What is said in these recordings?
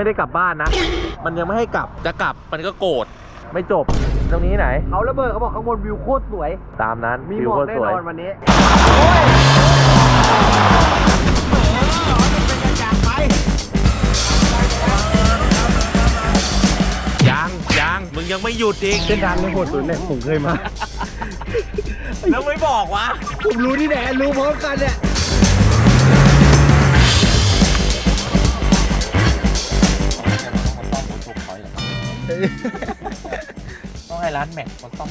ไม่ได้กลับบ้านนะ มันยังไม่ให้กลับ จะกลับมันก็โกรธ ไม่จบ ตรงนี้ไหน เขาระเบิดเขาบอกข้างบนวิวโคตรสวย ตามนั้นมีวิหมวอกโคตรแน่สวยนอนวันนี้ยังยังมึงยังไม่หยุดอีก เส้นทางนี้โหดสุดเลยผมเคยมา แล้วไม่บอกวะ ผมรู้ที่ไหนรู้พร้อมกันเนี่ย ต้องให้ร้านแม็กมันต้อง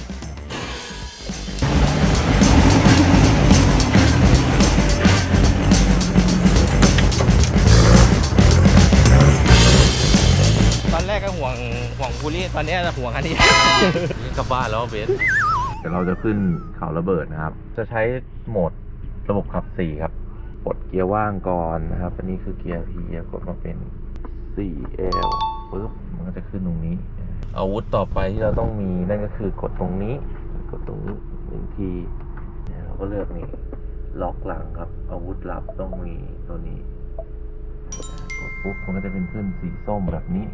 ตอนแรกก็ห่วงห่วงคูลี่ตอนนี้ห่วงอันนี้ กลับบ้านแล้วเบสเดี๋ยวเราจะขึ้นเขาระเบิดนะครับ จะใช้โหมดระบบขับสี่ครับปลดเกียร์ว่างก่อนนะครับ อันนี้คือเกียร์ P กดมาเป็น 4L ปึ๊บ มันก็จะขึ้นตรงนี้ อาวุธต่อไปที่เราต้องมีนั่นก็คือกดตรงนี้ กดตรงนี้หนึ่งทีเราก็เลือกนี่ล็อกหลังครับ อาวุธลับต้องมีตัวนี้ กดปุ๊บมันก็จะเป็นขึ้นสีส้มแบบนี้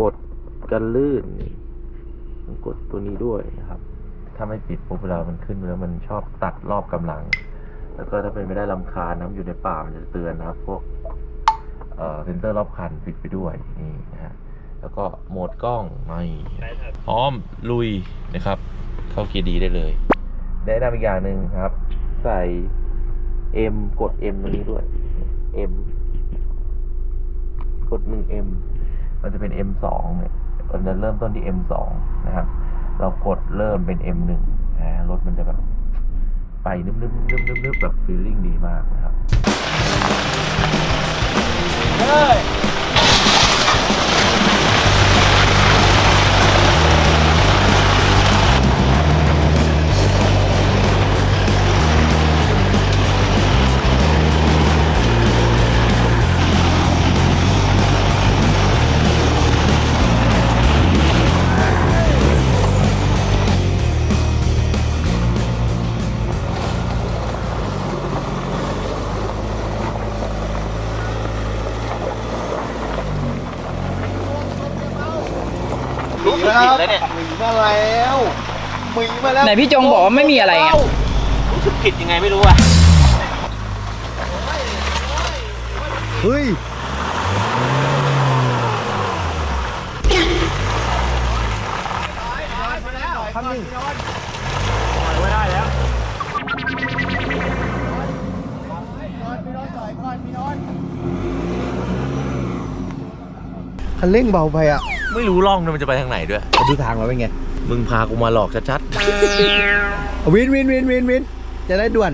กดกันลื่นกดตัวนี้ด้วยนะครับ ถ้าไม่ปิดปุ๊บเวลามันขึ้นแล้วมันชอบตัดรอบกำลัง แล้วก็ถ้าเป็นไม่ได้ลำคาญน้ำอยู่ในป่ามันจะเตือนนะครับ พวกเอ่อเซนเตอร์รอบคันปิดไปด้วยนี่นะฮะ แล้วก็โหมดกล้องไม่พร้อมลุยนะครับ เข้าเกียร์ดีได้เลยแนะนำอีกอย่างหนึ่งครับ ใส่ M กด M ตรงนี้ด้วย M กด 1M มันจะเป็น M2 เนี่ยมันจะเริ่มต้นที่ M2 นะครับ เรากดเริ่มเป็น M1 นะรถมันจะแบบไปนึบๆนึบๆแบบฟีลลิ่งดีมากนะครับรู้ สึกผิดแล้วเนี่ยมีมาแล้วมีมาแล้วไหนพี่จงบอกว่าไม่มีอะไรไง รู้สึกผิดยังไงไม่รู้อะเฮ้ยคันเร่งเบาไปอะ ไม่รู้ล่องเนี่ยมันจะไปทางไหนด้วยมาดูทางเราเป็นไง มึงพากูมาหลอกชัดวินวินวินวินวินจะได้ด่วน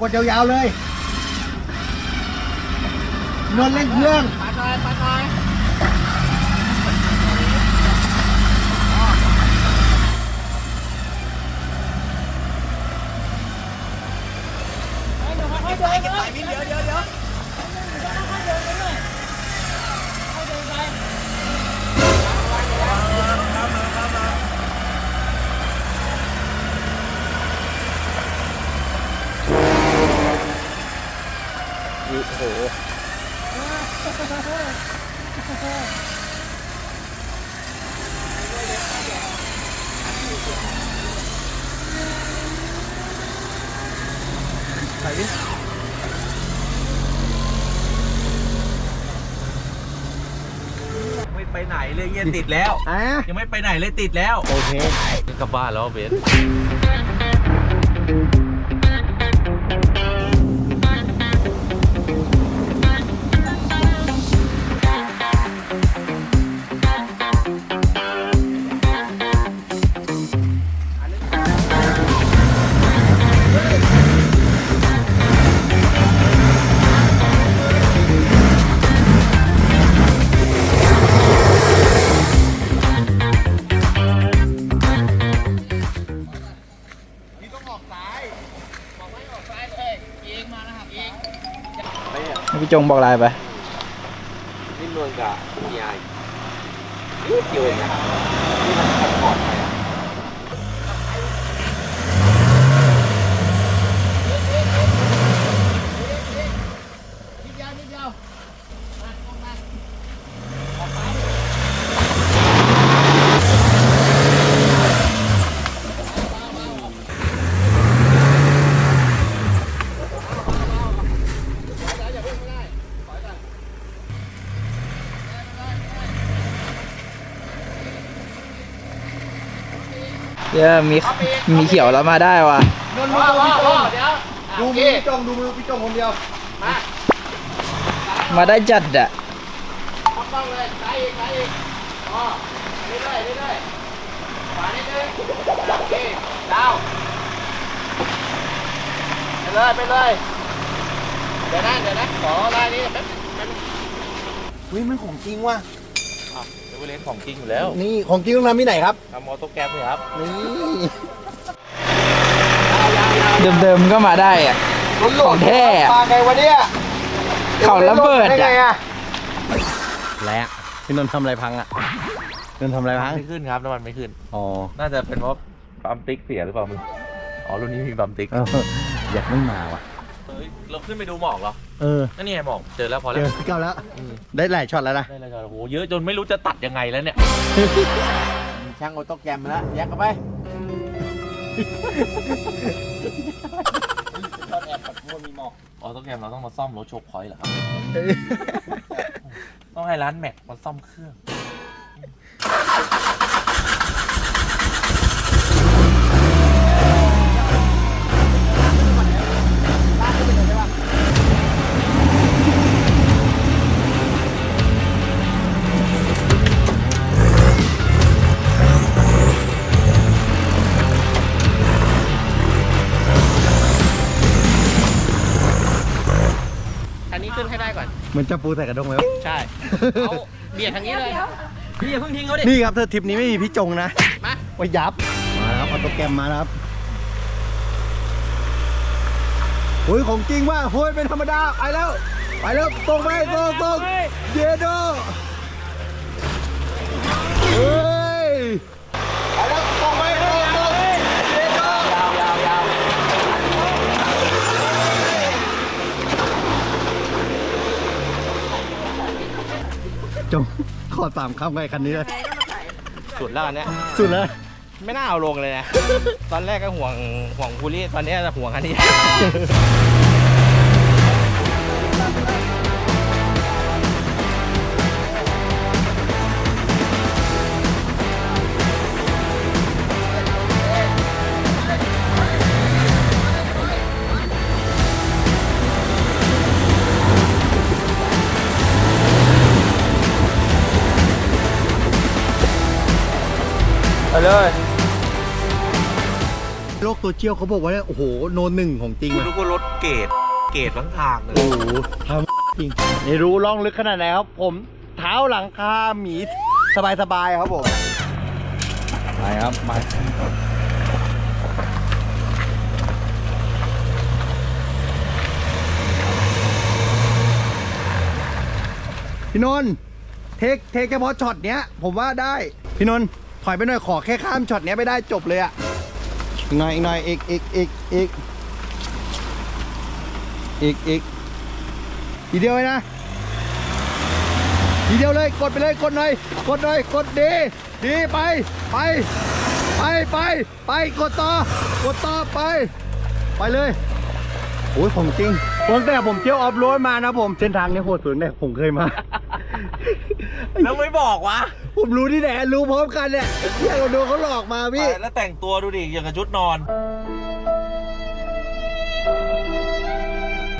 กดยาวๆเลยนนท์เล่นเครื่อง ๆไม่ไปไหนเลยเงี้ยติดแล้ว อะยังไม่ไปไหนเลยติดแล้วโอเค กลับบ้านแล้วเบส จงบอกอะไรไปนิ่มนวลกับคุณยายนิดเดียวเองนะที่มันขัดขอดไปอะ เดี๋ยวมีมีเขียวแล้วมาได้ว่ะนนท์มาดูพี่จงดูมือพี่จงดูมือพี่จงคนเดียว มาได้จัดอะไปเลยไปเลยเดี๋ยวนะเดี๋ยวนะขอลายนี้แป๊บเฮ้ยมันของจริงว่ะอ้าว เดี๋ยวไปเล่นของจริงอยู่แล้วนี่ของจริงต้องทำที่ไหนครับทำมอโต้แกรมเลยครับ นี่เดิมๆก็มาได้อะของแท้อะมาไงวะเนี่ยเขาระเบิดได้ไงอะอะและพี่นนท์ทำอะไรพังอะนนท์ทำอะไรพัง ไม่ขึ้นครับน้ำมันไม่ขึ้น อ๋อ น่าจะเป็นเพราะปั๊มติ๊กเสียหรือเปล่ามึง อ๋อรุ่นนี้มีปั๊มติ๊กเอออยากไม่มาว่ะ เฮ้ยเราขึ้นไปดูหมอกเหรอเออนั่นนี่ไงหมอกเจอแล้วพอเจแล้วอพี่เก้าแล้ว อืมได้หลายช็อตแล้วนะ ได้เลยจ้ะโอ้โหเยอะจนไม่รู้จะตัดยังไงแล้วเนี่ยช่างออโต้แกรมมาแล้วแยกกันไปอ๋อต้องแกรมเราต้องมาซ่อมรถโชคพอยต์เหรอครับ ต้องให้ร้านแม็กมาซ่อมเครื่อง อันนี้ขึ้นให้ได้ก่อน เหมือนจะปูใส่กระดงแล้วใช่ เอาเบียดทางนี้เลย พี่อย่าเพิ่งทิ้งเขาดิ นี่ครับเธอทริปนี้ไม่มีพี่จงนะมา ว่ายับ มาแล้วครับออโต้แกรมมาแล้วครับโอ้ยของจริงว่ะโอ้ยเป็นธรรมดา ไปแล้ว ไปแล้ว ตรงไปตรงตรงเยโดเฮ้ย ไปแล้วตรงไปตรงตรงเยโด ยาวยาวยาว จงขอสามคำไงคันนี้เลยสุดแล้วอันเนี้ยสุดแล้ว ไม่น่าเอาลงเลยนะ ตอนแรกก็ห่วงห่วงคูลี่ตอนนี้จะห่วงอันนี้ เลยโลกโซเชียลเขาบอกว่าเนี่ยโอ้โหโนนหนึ่งของจริงคุณอะรู้ว่ารถเกรดเกรดทั้งทางเลย โอ้โหทำจริงนี่รู้ล่องลึกขนาดไหนครับ ผมเท้าหลังคาหมีสบายๆครับผมไปครับไปพี่นนท์เทคเทคเฉพาะช็อตเนี้ย ผมว่าได้ พี่นนท์ ถอยไปหน่อยขอแค่ข้ามช็อตเนี้ยไปได้จบเลยอะหน่อยอีกหน่อยอีกอีกอีกอีกอีกอีกทีเดียวเลยนะทีเดียวเลยกดไปเลยกดหน่อยกดหน่อยกดดีดีไปไปไปไปไปกดต่อกดต่อไป ไปเลยโอ้ยของจริงตั้งแต่ผมเที่ยวออฟโรดมานะผมเส้นทางเนี้โหดสุดเนี่ยผมเคยมา แล้วไม่บอกวะผมรู้ที่ไหนรู้พร้อมกันเนี่ยเที่ยเราโดนเขาหลอกมาพี่ไปแล้วแต่งตัวดูดิอย่างกับชุดนอน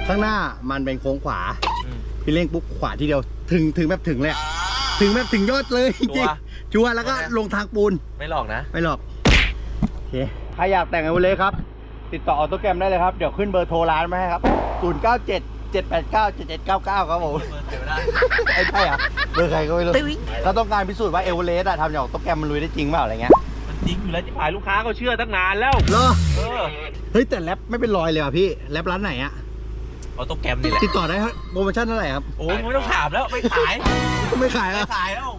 ข้างหน้ามันเป็นโค้งขวาอืมพี่เร่งปุ๊บขวาทีเดียว ถึงถึงแบบถึงเลยอะถึงแบบถึงยอดเลยจชัริวงร์ๆชัวร์แล้วก็ลงทางปูน ไม่หลอกนะ ไม่หรอกโอเคใครอยากแต่งไอวเลยครับ ติดต่อออโต้แกรมได้เลยครับ เดี๋ยวขึ้นเบอร์โทรร้านมาให้ครับ 0 9 7 7 8 9 7 7 9 9ครับผมไอ้ใช่เหรอเบอร์ใครก็ไม่รู้เขาต้องการพิสูจน์ว่าเอเวอเรสต์อะทำจากออโต้แกรมมันลุยได้จริงเปล่าอะไรเงี้ยมันจริงอยู่แล้วจิ๋ายลูกค้าก็เชื่อตั้งนานแล้วเหรอเออเฮ้ยแต่แรปไม่เป็นรอยเลยอะพี่แรปร้านไหนอะเอาโต๊ะแกรมนี่แหละติดต่อได้ครับโปรโมชั่นเท่าไหร่ครับโอ้ยไม่ต้องถามแล้วไม่ขายไม่ขายไม่แล้วขายแล้ว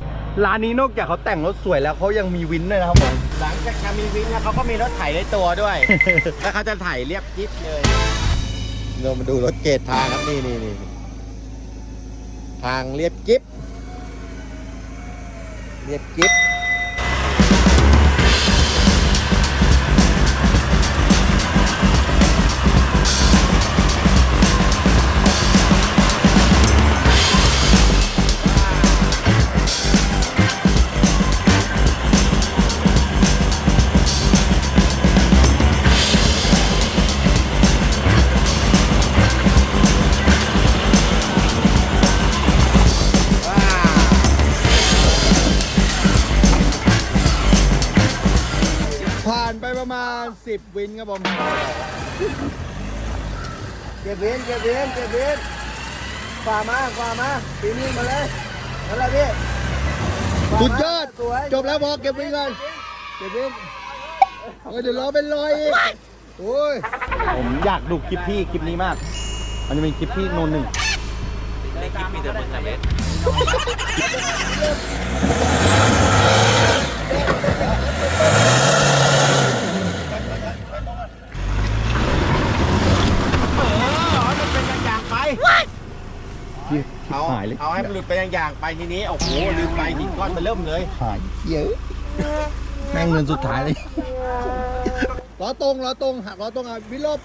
ร้านนี้นอกจากเขาแต่งรถสวยแล้วเขายังมีวินด้วยนะครับผมหลังจากจะมีวินนะเขาก็มีรถไถในตัวด้วย แล้วเขาจะถ่ายเรียบจิ๊บเลย เรามาดูรถเกตทางครับนี่นี่นี่ทางเรียบกิฟเรียบกิฟ ครับผมเก็บวินเก็บวินเก็บวินฝ่ามาฝ่ามาปีนี้มาเลยนั่นแหละพี่สุดยอดจบแล้วพอเก็บวินก่อนเก็บวินเออเดี๋ยวรอเป็นรอยอีกโอ้ยผมอยากดูคลิปพี่คลิปนี้มาก มันจะเป็นคลิปพี่โนนหนึ่งในคลิปมีแต่มึงนะเบส เอา หายเลย เอา ให้มันหลุดไปอย่างๆไปทีนี้โอ้โหลืมไปหินก้อนมันเริ่มเลยหายเยอะแม่งเงินสุดท้ายเลยล้อตรงล้อตรงหักล้อตรงอะวิลบ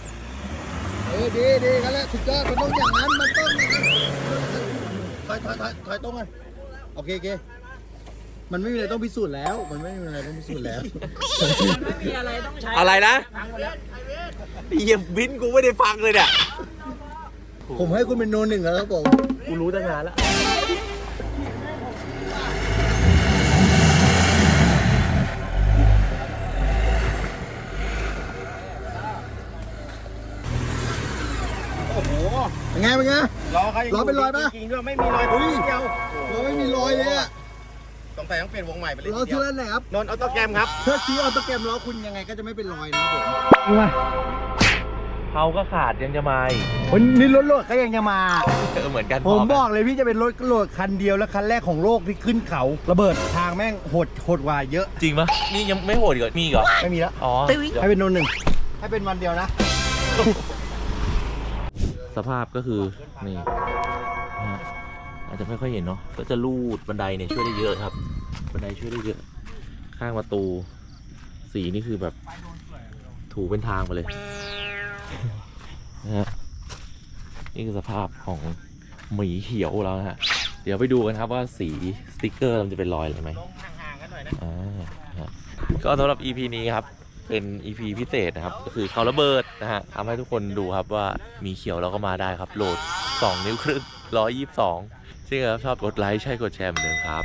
เออดีดีกันแล้วสุดยอดมันต้องอย่างนั้นมันต้องอย่างนั้นถอยถอยถอยถอยตรงกันโอเคโอเคมันไม่มีอะไรต้องพิสูจน์แล้ว มันไม่มีอะไรต้องพิสูจน์แล้วอะไรนะเยี่ยมบินกูไม่ได้ฟังเลยเนี่ยผมให้คุณเป็นโนหนึ่งแล้วครับผม กูรู้ตั้งนานแล้วโอ้โหเป็นไงเป็นไงล้อเขายังล้อเป็นรอยปะจริงๆด้วยไม่มีรอยเฮ้ยเดียวเราไม่มีรอยเลยอะสงสัยต้องเปลี่ยนวงใหม่ไปเลยล้อทีชื่เดีอยวอะไรไหนครับนนท์ออโต้แกรมครับ ถ้าชี้ออโตแกรมล้อคุณยังไงก็จะไม่เป็นรอยนะครับผม เผาก็ขาดยังจะมาอีกวันนี้รถโหลดก็ยังจะมา เออเหมือนกันผมพบอกเลยพี่จะเป็นรถโหลดคันเดียวและคันแรกของโลกที่ขึ้นเขาระเบิดทางแม่งโหดโหดกว่าเยอะ จริงปะนี่ยังไม่โหดอีกเหรอมีอีกเหรอไม่มีแล้วอ๋อให้เป็นโนนหนึ่งให้เป็นวันเดียวนะ สภาพก็คือนี่นะฮะอาจจะไม่ค่อยเห็นเนาะก็จะลูดบันไดเนี่ยช่วยได้เยอะครับ บันไดช่วยได้เยอะ ข้างประตู สีนี่คือแบบถูเป็นทางไปเลย นะฮะนี่คือสภาพของหมีเขียวแล้วนะฮะ เดี๋ยวไปดูกันครับว่าสีสติกเกอร์มันจะเป็นรอยอะไรไหมลงห่างๆกันหน่อยนะอ่าฮะก็สำหรับ EP นี้ครับ เป็น EP พิเศษนะครับ ก็คือเขาระเบิดนะฮะทำให้ทุกคนดูครับว่ามีเขียวเราก็มาได้ครับ โหลด 2 นิ้วครึ่ง122ซึ่งครับชอบกดไลค์ใช่กดแชร์เหมือนเดิมครับ